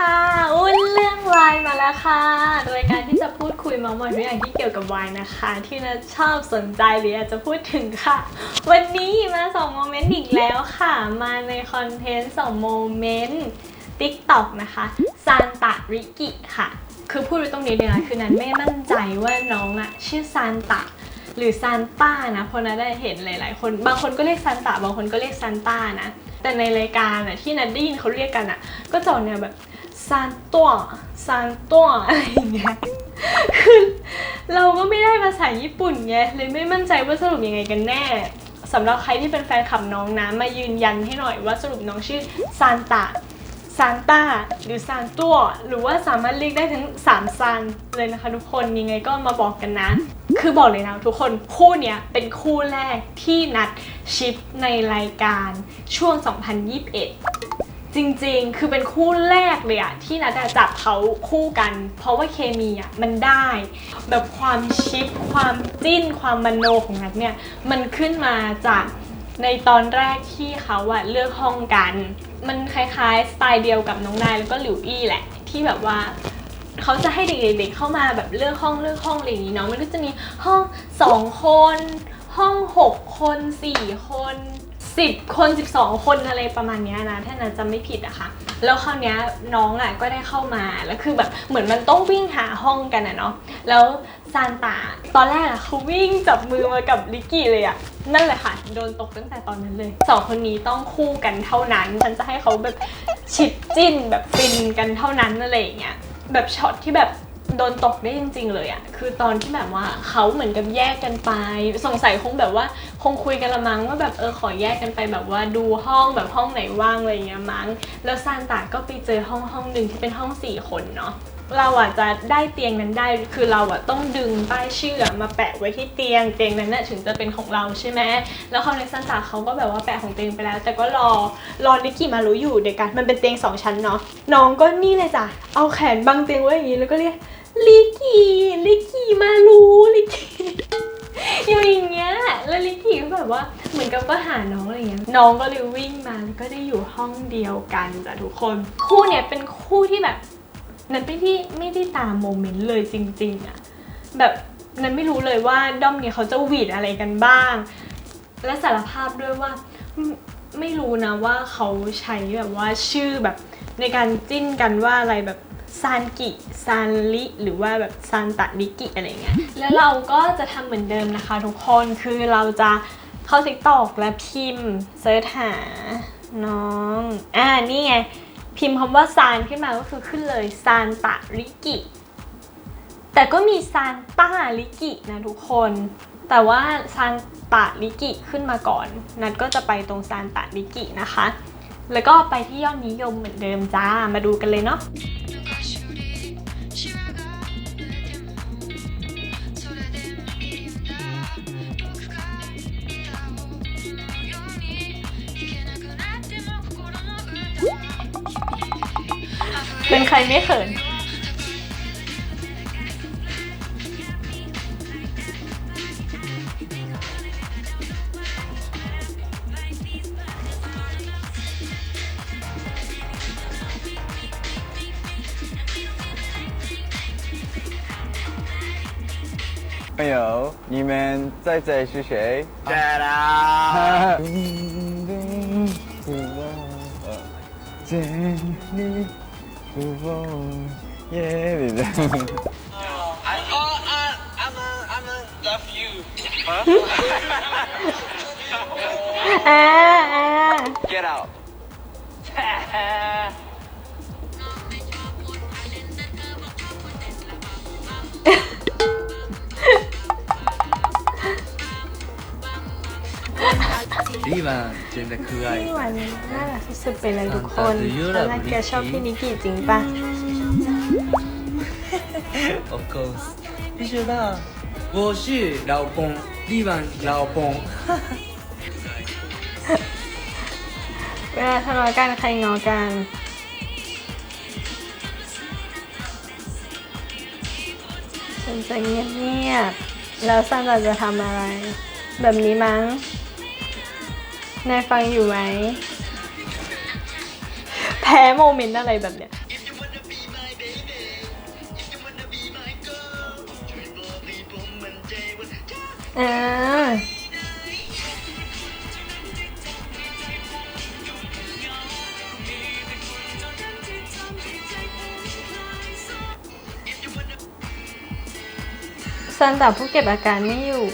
ค่ะอุ้นเรื่องวายมาแล้วค่ะรายการที่จะพูดคุยมาท์มอยทุกอย่างที่เกี่ยวกับวายนะคะ ที่นัชอบสนใจหรืออยากจะพูดถึงค่ะ วันนี้มาสองโมเมนต์อีกแล้วค่ะ มาในคอนเทนต์สองโมเมนต์ TikTok นะคะซานตาริกิค่ะ คือพูดไว้ตรงนี้เลยนะคือนันไม่มั่นใจว่าน้องอะชื่อซานตาหรือซานต้านะเพราะนัทได้เห็นหลาย ๆ คนบางคนก็เรียกซานตาบางคนก็เรียกซานต้านะแต่ในรายการอะที่นัทได้ยินเขาเรียกกันอะก็จะออกแนวแบบ ซานตัวซานตัวอะไรอย่างเงี้ยคือเราก็ไม่ได้ภาษาญี่ปุ่นไงเลยไม่มั่นใจว่าสรุปยังไงกันแน่สำหรับใครที่เป็นแฟนคลับน้องนะมายืนยันให้หน่อยว่าสรุปน้องชื่อซานตาซานต้าหรือซานตัวหรือว่าสามารถเรียกได้ทั้ง3ซานเลยนะคะทุกคนยังไงก็มาบอกกันนะ คือบอกเลยนะทุกคนคู่เนี้ยเป็นคู่แรกที่นัดชิปในรายการช่วง 2021 จริงๆ คือเป็นคู่แรกเลยอะที่นัดอะจับเขาคู่กัน เพราะว่าเคมีอะมันได้ แบบความชิปความจิ้นความมโนของนัดเนี่ย มันขึ้นมาจากในตอนแรกที่เขาอะเลือกห้องกัน มันคล้ายๆ สไตล์เดียวกับน้องนายแล้วก็หลิวอี้แหละ ที่แบบว่าเขาจะให้เด็กๆเข้ามาแบบเลือกห้องเลือกห้องอะไรอย่างนี้เนาะมันก็จะมีห้องสองคน ห้องหกคนสี่คน สิบคนสิบสองคนอะไรประมาณเนี้ยนะถ้านันจำไม่ผิดอะค่ะ แล้วคราวเนี้ยน้องอะก็ได้เข้ามาแล้วคือแบบเหมือนมันต้องวิ่งหาห้องกันอะเนาะแล้วซานตาตอนแรกอะเขาวิ่งจับมือมากับลิกกี้เลยอะนั่นแหละค่ะ โดนตกตั้งแต่ตอนนั้นเลยสองคนนี้ต้องคู่กันเท่านั้น ฉันจะให้เขาแบบฉิดจิ้นแบบฟินกันเท่านั้นอะไรอย่างเงี้ยแบบช็อตที่แบบ โดนตกได้จริง ๆ เลยอะคือตอนที่แบบว่าเขาเหมือนกับแยกกันไป สงสัยคงแบบว่าคงคุยกันละมั้งว่าแบบเออขอแยกกันไปแบบว่าดูห้องแบบห้องไหนว่างอะไรเงี้ยมั้ง แล้วซานตาก็ไปเจอห้องห้องหนึ่งที่เป็นห้องสี่คนเนาะเราอะจะได้เตียงนั้นได้ คือเราอะต้องดึงป้ายชื่อมาแปะไว้ที่เตียง เตียงนั้นน่ะถึงจะเป็นของเราใช่ไหม แล้วเขาในซันตาเขาก็แบบว่าแปะของเตียงไปแล้ว แต่ก็รอ รอลิกกี้มารู้อยู่เด็กกัน มันเป็นเตียงสองชั้นเนาะ น้องก็นี่เลยจ้ะ เอาแขนบังเตียงไว้อย่างนี้แล้วก็เรียก ลิกี้ลิกี้มารู้ลิกี้อยู่อย่างเงี้ยแล้วลิกี้ก็แบบว่าเหมือนกับก็หาน้องอะไรเงี้ยน้องก็เลยวิ่งมาแล้วก็ได้อยู่ห้องเดียวกันจ้ะทุกคน คู่เนี่ยเป็นคู่ที่แบบนันไม่ได้ไม่ได้ตามโมเมนต์เลยจริง ๆอะแบบนันไม่รู้เลยว่าด้อมเนี่ยเขาจะหวีดอะไรกันบ้าง และสารภาพด้วยว่าไม่รู้นะว่าเขาใช้แบบว่าชื่อแบบในการจิ้นกันว่าอะไรแบบ ซานกิซานลิหรือว่าแบบซานตะลิกิอะไรเงี้ยแล้วเราก็จะทำเหมือนเดิมนะคะทุกคนคือเราจะเข้า TikTok และพิมพ์เซิร์ชหาน้อง อ่านี่ไง พิมพ์คำว่าซานขึ้นมาก็คือขึ้นเลยซานตะริกิ แต่ก็มีซานต้าริกินะทุกคน แต่ว่าซานตะริกิขึ้นมาก่อน นัดก็จะไปตรงซานตะริกินะคะ แล้วก็ไปที่ยอดนิยมเหมือนเดิมจ้า มาดูกันเลยเนาะ เป็นใครไม่เขิน 朋友，你们在这是谁？对啦，这里 두번 예, 이제. I, oh, I, I'm a, I'm a love you. Huh? Uh, uh. Get out. リーマン真的可愛い พี่หวานน่ารักที่สุดไปเลยทุกคน ตอน ตอนแรกแกชอบพี่นิกกี้จริงปะ Of course 必须的我是老公リーマン老公 เวลาทะเลาะกันใครงอกัน ฉันจะเงียบๆ แล้วซันจะจะทำอะไร แบบนี้มั้ง นายฟังอยู่ไหม แพ้โมเมนต์อะไรแบบเนี้ย อ่า ซันแต่ผู้เก็บอาการไม่อยู่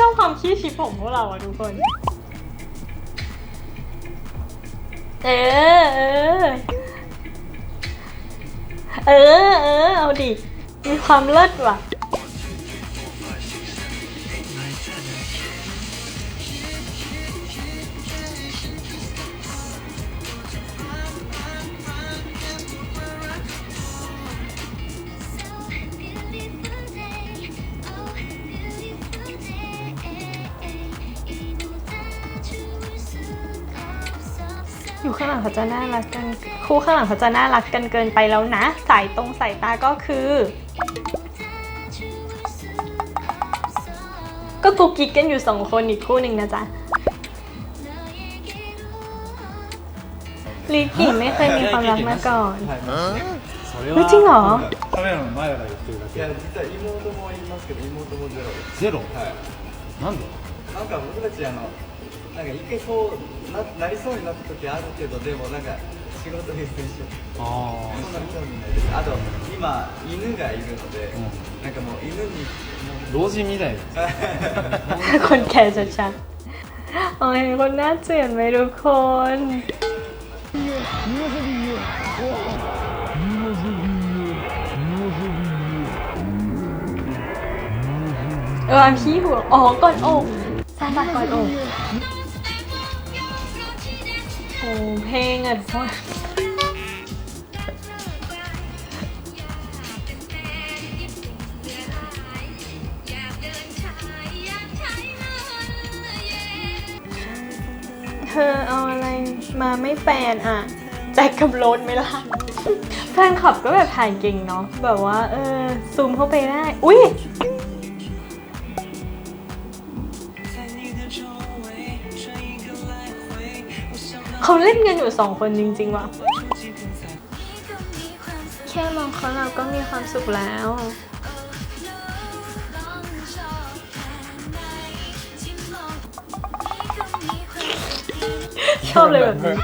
ชอบความขี้ชิบของพวกเราอะทุกคน เออ เออ เออ เออ เอาดิ มีความเลิศว่ะ อยู่ข้างหลังเขาจะน่ารักกัน คู่ข้างหลังเขาจะน่ารักกันเกินไปแล้วนะ สายตรงสายตาก็คือ ก็กุ๊กกิ๊กกันอยู่สองคนอีกคู่หนึ่งนะจ๊ะลิกิไม่เคยมีความรักมาก่อน それ เฮ้ยจริงเหรอ カメラの前だから言ってるだいやけ実は妹もいますけど妹もゼロですゼロはいなんでなんか僕たちあの なんか一回そうななりそうになった時あるけどでもなんか仕事優先しようあそんなに興味ないですあと今犬がいるので、んなんかもう犬にあ老人みたいな คนแก่ชัดๆโอ้ยคนน่าเจือนไหมทุกคน เออพี่หัว อ๋อ ก่อนอกซาบะก่อนอกโอ้ เพลงอะทุกคนเธอเอาอะไรมาไม่แฟนอะ แจ็คกับโรนไหมล่ะ แฟนคลับก็แบบถ่ายเก่งเนาะแบบว่า เออซูมเข้าไปได้ อุ้ย เขาเล่นกันอยู่สองคนจริงๆว่ะแค่มองเขาเราก็มีความสุขแล้ว ชอบเลยแบบนี้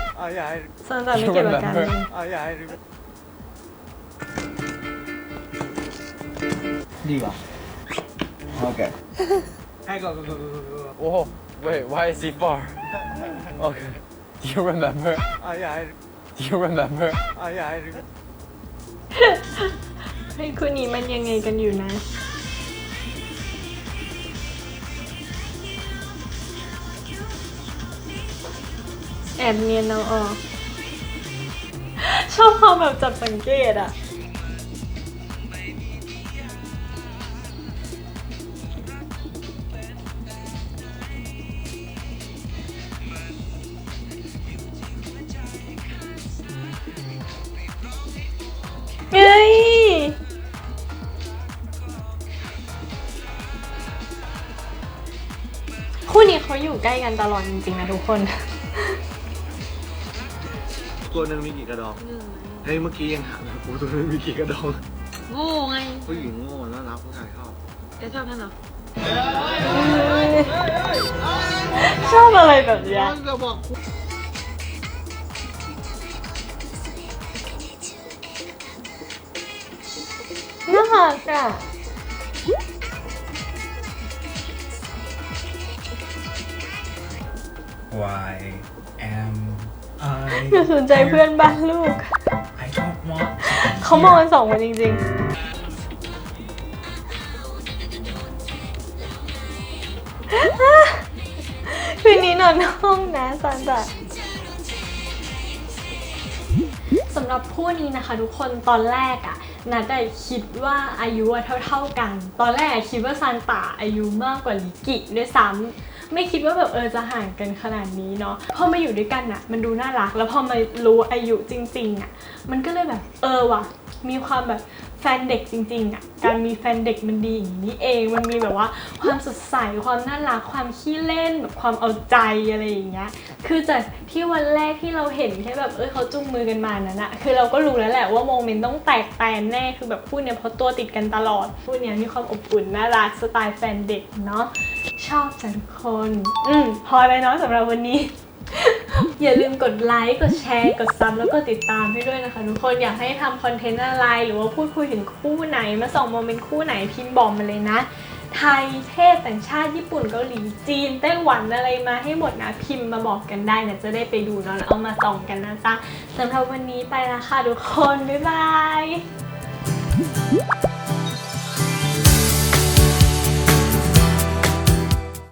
สนใจไม่เกี่ยวบการเมืดีว่ะโอเค Ay, go, go, โอ้โห wait why is he far okay You remember? I, I, You remember? I, I, เฮ้คู่นี้มันยังไงกันอยู่นะ แอบเนียนเอาออก ชอบความแบบจับสังเกตอะ เขาอยู่ใกล้กันตลอดจริงๆนะทุกคน ตัวหนึ่งมีกี่กระดอง เฮ้ยเมื่อกี้ยังถามเลยกูตัวหนึงมีกี่กระดอง โง่ไงผู้หญิงโง่น่ารักผู้ชายชอบแกชอบท่านเหรอชอบอะไรแบบเนี้ย จะบอกน่ารักอะ Why am I อย่าสนใจเพื่อนบ้านลูก I don't want เขามองกันสองคนจริง ๆ คืนนี้นอนห้องนะซันจะำหรับคู่นี้นะคะ ทุกคนตอนแรกอะนัดได้คิดว่าอายุเท่าๆกัน ตอนแรกคิดว่าซานตาอายุมากกว่าลิกิด้วยซ้ำไม่คิดว่าแบบเออจะห่างกันขนาดนี้เนาะพอมาอยู่ด้วยกันอะมันดูน่ารัก แล้วพอมารู้อายุจริงๆอะมันก็เลยแบบเออว่ะมีความแบบ ฟนเด็กจริงๆอะการมีแฟนเด็กมันดีอย่างนี้เอง มันมีแบบว่าความสดใสความน่ารักความขี้เล่นแบบความเอาใจอะไรอย่างเงี้ยคือจากที่วันแรกที่เราเห็นแค่แบบเออเขาจุงมือกันมานั้นอะคือเราก็รู้แล้วแหละว่าโมเมนต์ต้องแตกแตนแน่คือแบบคู่เนี้ยเพราะตัวติดกันตลอดคู่เนี้ยมีความอบอุ่นน่ารักสไตล์แฟนเด็กเนาะชอบจังคน อืมพอเลยเนาะสำหรับวันนี้ อย่าลืมกดไลค์กดแชร์กดซับแล้วก็ติดตามให้ด้วยนะคะ ทุกคนอยากให้ทำคอนเทนต์อะไรหรือว่าพูดคุยถึงคู่ไหน มาส่งโมเมนต์คู่ไหนพิมพ์บอกมาเลยนะ ไทยเทศต่างชาติญี่ปุ่นเกาหลีจีนไต้หวันอะไรมาให้หมดนะพิมพ์มาบอกกันได้นะจะได้ไปดูเนาะแล้วเอามาส่องกันนะจ๊ะสำหรับวันนี้ไปละค่ะทุกคนบ๊ายบาย